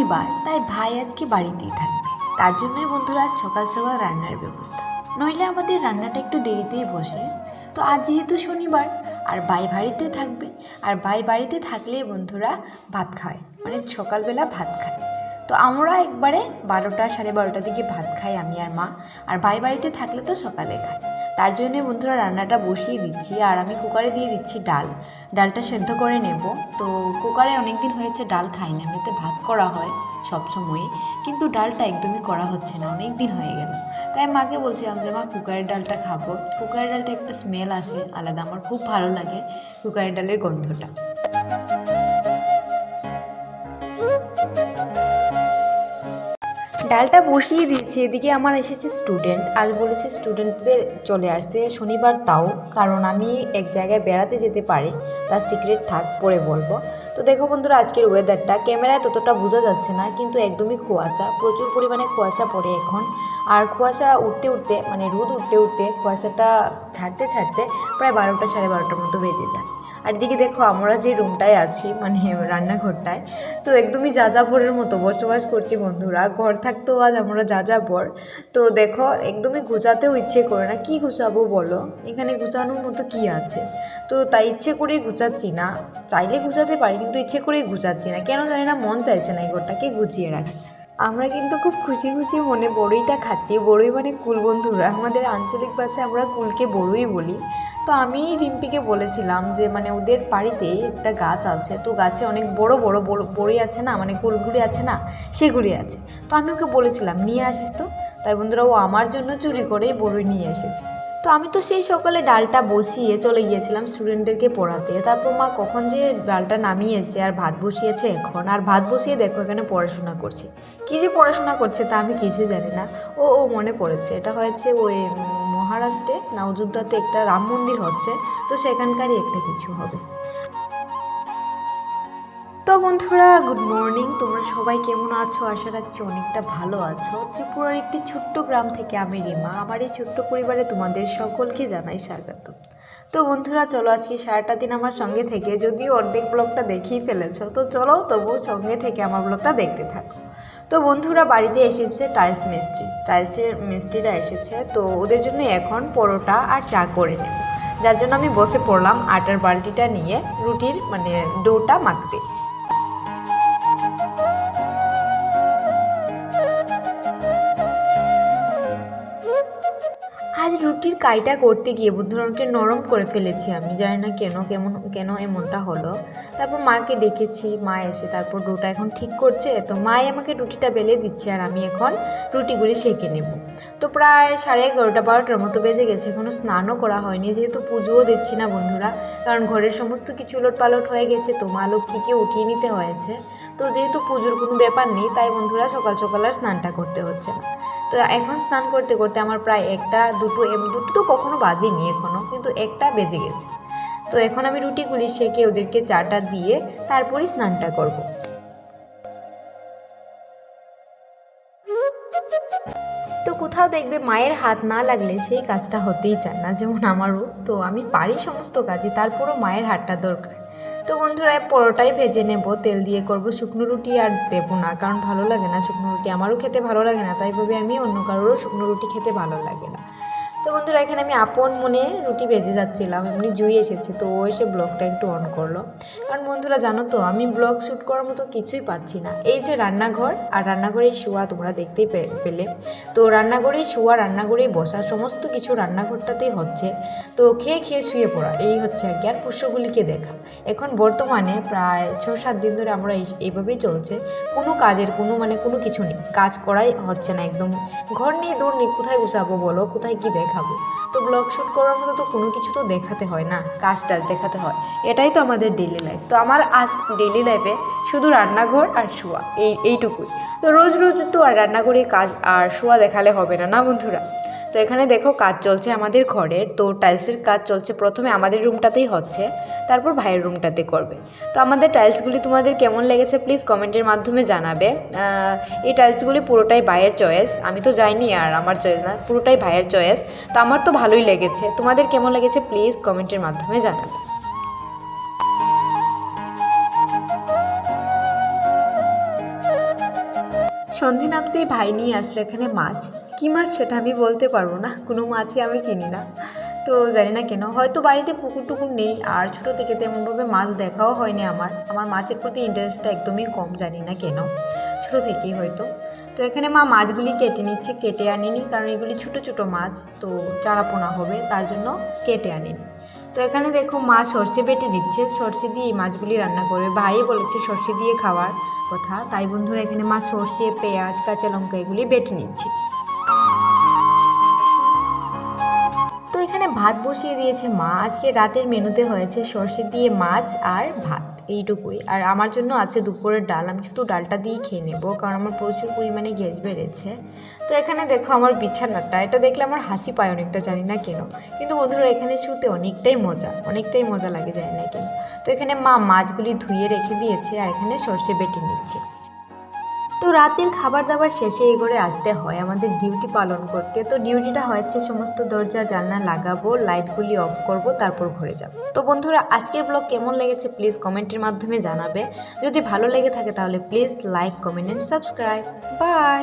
শনিবার, তাই ভাই আজকে বাড়িতেই থাকবে। তার জন্যই বন্ধুরা আজ সকাল সকাল রান্নার ব্যবস্থা। নইলে আমাদের রান্নাটা একটু দেরিতেই বসে। তো আজ যেহেতু শনিবার, আর ভাই বাড়িতে থাকবে, আর ভাই বাড়িতে থাকলে বন্ধুরা ভাত খায়। মানে সকালবেলা ভাত খায়। তো আমরা একবারে বারোটা সাড়ে বারোটার দিকে ভাত খাই আমি আর মা। আর ভাই বাড়িতে থাকলে তো সকালে খাই তার জন্য বন্ধুরা রান্নাটা বসিয়ে দিচ্ছি আর আমি কুকারে দিয়ে দিচ্ছি ডাল। ডালটা সেদ্ধ করে নেব। তো কুকারে অনেক দিন হয়েছে ডাল খাই না, এমনিতে ভাত করা হয় সব সময়। কিন্তু ডালটা একদমই করা হচ্ছে না অনেক দিন হয়ে গেল। তাই মাকে বলছিলাম যে, মা, কুকারের ডালটা খাব। কুকারের ডালটা একটা স্মেল আসে, আলাদা। আমার খুব ভালো লাগে কুকারের ডালের গন্ধটা। ডালটা বসিয়ে দিয়েছি। এদিকে আমার এসেছে স্টুডেন্ট আজ বলেছে স্টুডেন্টদের চলে আসতে শনিবার তাও, কারণ আমি এক জায়গায় বেড়াতে যেতে পারি। তার সিক্রেট থাক, পরে বলব। তো দেখো বন্ধুরা, আজকের ওয়েদারটা ক্যামেরায় ততটা বোঝা যাচ্ছে না, কিন্তু একদমই কুয়াশা। প্রচুর পরিমাণে কুয়াশা পড়ে এখন। আর কুয়াশা উঠতে উঠতে মানে রোদ উঠতে উঠতে কুয়াশাটা ছাড়তে ছাড়তে প্রায় বারোটা সাড়ে বারোটার মতো বেজে যায়। আর দিকে দেখো, আমরা যে রুমটায় আছি মানে রান্নাঘরটায়, তো একদমই যাযাবরের মতো বসবাস করছি বন্ধুরা। ঘর থাকতেও আজ আমরা যা যাযাবর। তো দেখো, একদমই গুছাতেও ইচ্ছে করে না। কি গুছাবো বলো? এখানে গুছানোর মতো কি আছে? তো তাই ইচ্ছে করেই গুছাচ্ছি না। চাইলে গুছাতে পারি, কিন্তু ইচ্ছে করেই গুছাচ্ছি না। কেন জানি না, মন চাইছে না এই ঘরটাকে গুছিয়ে রাখি আমরা কিন্তু খুব খুশি খুশি মনে বড়ইটা খাচ্ছি। বড়ই মানে কুল বন্ধুরা। আমাদের আঞ্চলিক ভাষায় আমরা কুলকে বড়ই বলি। তো আমি রিম্পিকে বলেছিলাম যে মানে ওদের বাড়িতে একটা গাছ আছে, তো গাছে অনেক বড় বড় বড় বড়ি আছে না? মানে কুলগুলি আছে না? সেগুলি আছে। তো আমি ওকে বলেছিলাম, নিয়ে আসিস তো। তাই বন্ধুরা, ও আমার জন্য চুরি করেই বড়ই নিয়ে এসেছে। তো আমি তো সেই সকালে ডালটা বসিয়ে চলে গিয়েছিলাম স্টুডেন্টদেরকে পড়াতে। তারপর মা কখন যে ডালটা নামিয়েছে আর ভাত বসিয়েছে, এখন আর ভাত বসিয়ে দেখো এখানে পড়াশোনা করছে। কী যে পড়াশোনা করছে তা আমি কিছুই জানি না। ও ও মনে পড়েছে। এটা হয়েছে ওই মহারাষ্ট্রে না অযোধ্যাতে একটা রাম মন্দির হচ্ছে, তো সেখানকারই একটা কিছু হবে। তো বন্ধুরা গুড মর্নিং তোমরা সবাই কেমন আছো? আশা রাখছি অনেকটা ভালো আছো। ত্রিপুরার একটি ছোট্ট গ্রাম থেকে আমি রিমা। আমার এই ছোট্ট পরিবারে তোমাদের সকলকে জানাই স্বাগত। তো বন্ধুরা, চলো আজকে সারাটা দিন আমার সঙ্গে থেকে, যদিও অর্ধেক ব্লগটা দেখেই ফেলেছো, তো চলো তবু সঙ্গে থেকে আমার ব্লগটা দেখতে থাকো। তো বন্ধুরা বাড়িতে এসেছে টাইলস মিস্ত্রি। টাইলসের মিস্ত্রিরা এসেছে, তো ওদের জন্য এখন পরোটা আর চা করে নেব। যার জন্য আমি বসে পড়লাম আটার বালতিটা নিয়ে, রুটির মানে ডোটা মাখতে। আজ রুটির কাইটা করতে গিয়ে বন্ধুরা অনেকটা নরম করে ফেলেছি আমি, জানি না কেন, কেমন, কেন এমনটা হলো। তারপর মাকে ডেকেছি, মা এসে তারপর ডোটা এখন ঠিক করছে, তো মাই আমাকে রুটিটা বেলে দিচ্ছে আর আমি এখন রুটিগুলি সেঁকে নেব। তো প্রায় সাড়ে এগারোটা, বারোটার মতো বেজে গেছে এখনও স্নানও করা হয়নি, যেহেতু পুজোও দিচ্ছি না বন্ধুরা, কারণ ঘরের সমস্ত কিছু উলট পালট হয়ে গেছে, তো মা লক্ষ্মীকে উঠিয়ে নিতে হয়েছে। তো যেহেতু পুজোর কোনো ব্যাপার নেই, তাই বন্ধুরা সকাল সকাল আর স্নানটা করতে হচ্ছে না। তো এখন স্নান করতে করতে আমার প্রায় একটা, দুটো দুটো তো কখনো বাজেনি এখনও কিন্তু একটা বেজে গেছে। তো এখন আমি রুটিগুলি সেকে ওদেরকে চাটা দিয়ে তারপরই স্নানটা করব। তো কোথাও দেখবে মায়ের হাত না লাগলে সেই কাজটা হতেই চায় না, যেমন আমারও। তো আমি পারি সমস্ত কাজই, তারপরও মায়ের হাতটা দরকার। তো বন্ধুরা পরোটাই ভেজে নেব। তেল দিয়ে করব শুকনো রুটি আর দেবো না, কারণ ভালো লাগে না শুকনো রুটি। আমারও খেতে ভালো লাগে না, তাই ভাবে আমি অন্য কারোরও শুকনো রুটি খেতে ভালো লাগে না। তো বন্ধুরা, এখানে আমি আপন মনে রুটি ভেজে যাচ্ছিলাম, এমনি জুই এসেছে, তো ও এসে ব্লগটা একটু অন করল। কারণ বন্ধুরা, জানো তো, আমি ব্লগ শ্যুট করার মতো কিছুই পারছি না। এই যে রান্নাঘর আর রান্নাঘরেই শোয়া তোমরা দেখতেই পেলে। তো রান্নাঘরেই শোয়া, রান্নাঘরেই বসা, সমস্ত কিছু রান্নাঘরটাতেই হচ্ছে। তো খেয়ে খেয়ে শুয়ে পড়া, এই হচ্ছে আর কি। আর পুষ্যগুলিকে দেখা। এখন বর্তমানে প্রায় ছ সাত দিন ধরে আমরা এই- এইভাবেই চলছে। কোনো কাজের, কোনো মানে কোনো কিছু নেই। কাজ করাই হচ্ছে না একদম। ঘর নিয়ে দৌড় নেই কোথায় গুছাবো বলো? কোথায় কি দেখাবো। তো ব্লগ শ্যুট করার মতো তো কোনো কিছু তো দেখাতে হয় না, কাজ টাজ দেখাতে হয়। এটাই তো আমাদের ডেলি লাইফ তো আমার আজ ডেলি লাইফে শুধু রান্নাঘর আর শোয়া, এই, এইটুকুই। তো রোজ রোজ তো আর রান্নাঘরে কাজ আর শোয়া দেখালে হবে না না বন্ধুরা? তো এখানে দেখো কাজ চলছে আমাদের ঘরের, তো টাইলসের কাজ চলছে। প্রথমে আমাদের রুমটাতেই হচ্ছে, তারপর ভাইয়ের রুমটাতে করবে। তো আমাদের টাইলসগুলি তোমাদের কেমন লেগেছে প্লিজ কমেন্টের মাধ্যমে জানাবে। এই টাইলসগুলি পুরোটাই ভাইয়ের চয়েস আমি তো যাইনি আর আমার চয়েস না, পুরোটাই ভাইয়ের চয়েস তো আমার তো ভালোই লেগেছে, তোমাদের কেমন লেগেছে প্লিজ কমেন্টের মাধ্যমে জানাবে। সন্ধে নামতেই ভাই নিয়ে আসলো এখানে মাছ। কি মাছ সেটা আমি বলতে পারব না, কোনো মাছই আমি চিনি না। তো জানি না কেন, হয়তো বাড়িতে পুকুর টুকুর নেই, আর ছোটো থেকে তেমনভাবে মাছ দেখাও হয়নি আমার। আমার মাছের প্রতি ইন্টারেস্টটা একদমই কম, জানি না কেন। ছোটো থেকেই হয়তো। তো এখানে মা মাছগুলি কেটে নিচ্ছে, কেটে আনিনি, কারণ এগুলি ছোটো ছোটো মাছ, তো চারাপোনা হবে, তার জন্য কেটে আনিনি। তো এখানে দেখো মা সর্ষে বেটে দিচ্ছে। সর্ষে দিয়ে এই মাছগুলি রান্না করবে। ভাই বলেছে সর্ষে দিয়ে খাওয়ার কথা। তাই বন্ধুরা এখানে মা সর্ষে, পেঁয়াজ, কাঁচা লঙ্কা এগুলি বেটে নিচ্ছে। তো এখানে ভাত বসিয়ে দিয়েছে মা। আজকে রাতের মেনুতে হয়েছে সর্ষে দিয়ে মাছ আর ভাত। এইটুকুই। আর আমার জন্য আছে দুপুরের ডাল। আমি শুধু ডালটা দিয়েই খেয়ে নেব, কারণ আমার প্রচুর পরিমাণে গ্যাস বেড়েছে। তো এখানে দেখো আমার বিছানাটা। এটা দেখলে আমার হাসি পায় অনেকটা, জানি না কেন। কিন্তু বন্ধুরা, এখানে শুতে অনেকটাই মজা অনেকটাই মজা লাগে, জানি না কেন। তো এখানে মা মাছগুলি ধুয়ে রেখে দিয়েছে, আর এখানে সর্ষে বেটে নিচ্ছে। তো রাতের খাবার দাবার শেষে এগোরে আসতে হয়, আমাদের ডিউটি পালন করতে। তো ডিউটিটা হয়েছে সমস্ত দরজা, জানলা লাগাবো, লাইটগুলি অফ করব, তারপর ঘরে যাব। তো বন্ধুরা, আজকের ব্লগ কেমন লেগেছে প্লিজ কমেন্টের মাধ্যমে জানাবে। যদি ভালো লেগে থাকে তাহলে please like, comment, and subscribe. Bye!